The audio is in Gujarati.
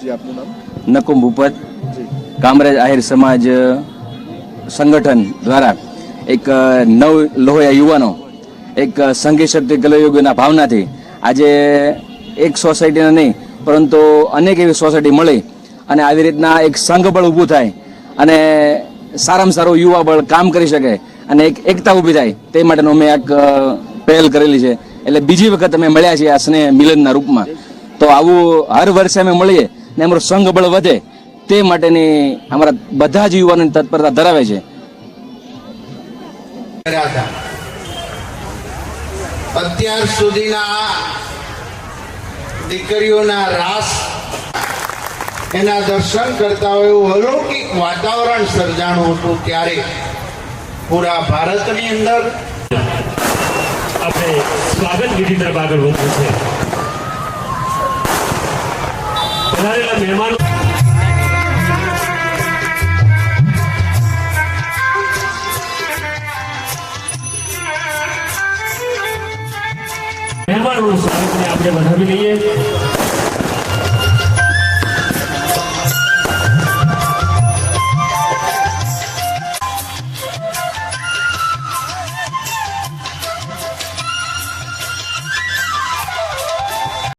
નકુમ ભૂપત કામરેજ આહિર સમાજ સંગઠન દ્વારા એક નવ લોહિયા યુવાનો એક સંઘી શક્તિ કલયુગના ભાવનાથી આજે એક સોસાયટીના નહીં પરંતુ અનેક એવી સોસાયટી મળી અને આવી રીતના એક સંઘબળ ઊભું થાય અને સારામાં સારું યુવા બળ કામ કરી શકે અને એક એકતા ઊભી થાય તે માટેનો મેં એક પહેલ કરેલી છે. એટલે બીજી વખત અમે મળ્યા છીએ આ સ્નેહ મિલનના રૂપમાં. તો આવું હર વર્ષે અમે મળીએ ને અમારું સંઘબળ વધે તે માટેની અમારા બધા જ યુવાનોની તત્પરતા ધરાવે છે. અત્યાર સુધીના દીકરીઓના રાસ એના દર્શન કરતા હોય એવું અલૌકિક વાતાવરણ સર્જાણું હતું ત્યારે પૂરા ભારતની અંદર આપણે સ્વાગત વિધિ તરફ આગળ વધવું છે પધારેલા મહેમાનો મહેમાનોનું સ્વાગતને આપણે વધાવી લઈએ.